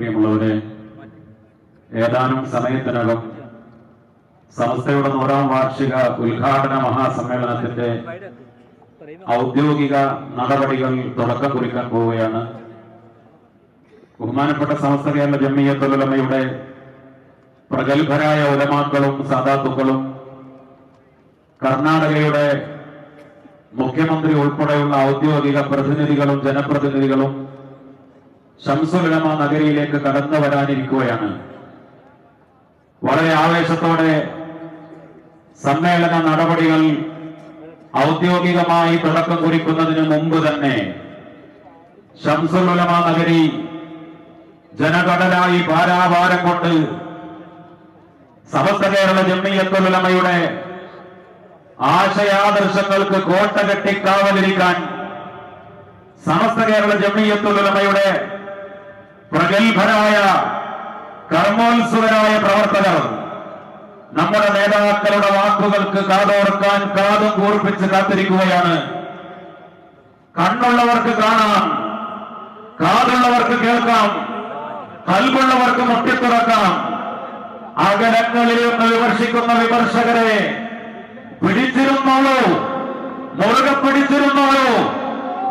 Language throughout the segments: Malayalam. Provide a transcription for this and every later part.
പ്രിയമുള്ളവരെ ഏതാനും സമയത്തിനകം സംസ്ഥയുടെ നൂറാം വാർഷിക ഉദ്ഘാടന മഹാസമ്മേളനത്തിന്റെ ഔദ്യോഗിക നടപടികൾ തുടക്കം കുറിക്കാൻ പോവുകയാണ്. ബഹുമാനപ്പെട്ട സമസ്ത കേരള ജമ്മിയത്തുലമയുടെ പ്രഗത്ഭരായ ഉലമാക്കളും സദാത്തുക്കളും കർണാടകയുടെ മുഖ്യമന്ത്രി ഉൾപ്പെടെയുള്ള ഔദ്യോഗിക പ്രതിനിധികളും ജനപ്രതിനിധികളും ശംസുലമ നഗരിയിലേക്ക് കടന്നു വരാനിരിക്കുകയാണ്. വളരെ ആവേശത്തോടെ സമ്മേളന നടപടികൾ ഔദ്യോഗികമായി തുടക്കം കുറിക്കുന്നതിന് മുമ്പ് തന്നെ ശംസുലമ നഗരി ജനകടലായി ഭാരാഭാരം കൊണ്ട് സമസ്ത കേരള ജമ്മിയത്തുലമയുടെ ആശയാദർശങ്ങൾക്ക് കോട്ട കെട്ടിക്കാവലിരിക്കാൻ സമസ്ത കേരള ജമ്മിയത്തുലമയുടെ പ്രഗത്ഭരായ കർമ്മോത്സുകരായ പ്രവർത്തകർ നമ്മുടെ നേതാക്കളുടെ വാക്കുകൾക്ക് കാതോർക്കാൻ കാതും കൂർപ്പിച്ച് കാത്തിരിക്കുകയാണ്. കണ്ണുള്ളവർക്ക് കാണാം കാതുള്ളവർക്ക് കേൾക്കാം കൽവുള്ളവർക്ക് മുട്ടിത്തുറക്കാം അകലങ്ങളിൽ നിന്ന് വിമർശിക്കുന്ന വിമർശകരെ പിടിച്ചിരുന്നോളൂ മുറുകെ പിടിച്ചിരുന്നോളൂ.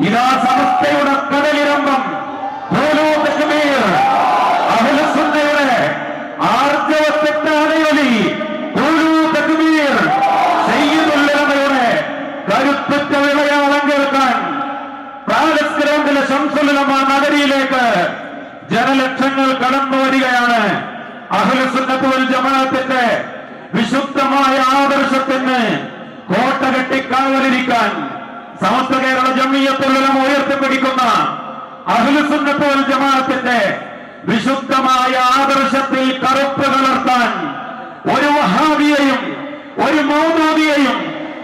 ഇതാ സമസ്തയുടെ കടലിരമ്പം. കരുത്തുറ്റ നഗരിയിലേക്ക് ജനലക്ഷങ്ങൾ കടന്നു വരികയാണ്. അഹ്ലുസുന്നത്തുൽ ജമാഅത്തിന്റെ വിശുദ്ധമായ ആദർശത്തിന് കോട്ട കെട്ടിക്കാവലിരിക്കാൻ സമസ്ത കേരള ജമീയത്തുള്ളലം ഉയർത്തിപ്പിടിക്കുന്ന അഹ്ലുസുന്നത്തുൽ ജമാഅത്തിന്റെ വിശുദ്ധമായ ആദർശത്തിൽ കറുപ്പ് കലർത്താൻ ഒരു വഹാബിയെയും ഒരു മൗദൂദിയെയും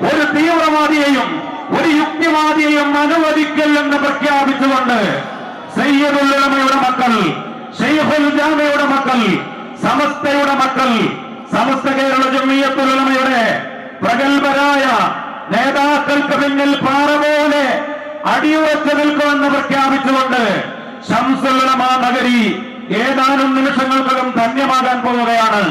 ഒരു തീവ്രവാദിയെയും ഒരു യുക്തിവാദിയെയും അനുവദിക്കില്ലെന്ന് പ്രഖ്യാപിച്ചുകൊണ്ട് സയ്യദുല്ലമയുടെ മക്കൾ ഷെയ്ഖുൽ ജാമയുടെ മക്കൾ സമസ്തയുടെ മക്കൾ സമസ്ത കേരള ജമ്മിയത്തുലമയുടെ പ്രഗത്ഭരായ നേതാക്കൾക്ക് പിന്നിൽ പാറ പോലെ അടിയുറച്ചു നിൽക്കുമെന്ന് പ്രഖ്യാപിച്ചുകൊണ്ട് ശംസുലമ നഗരി ഏതാനും നിമിഷങ്ങൾക്കകം ധന്യമാകാൻ പോവുകയാണ്.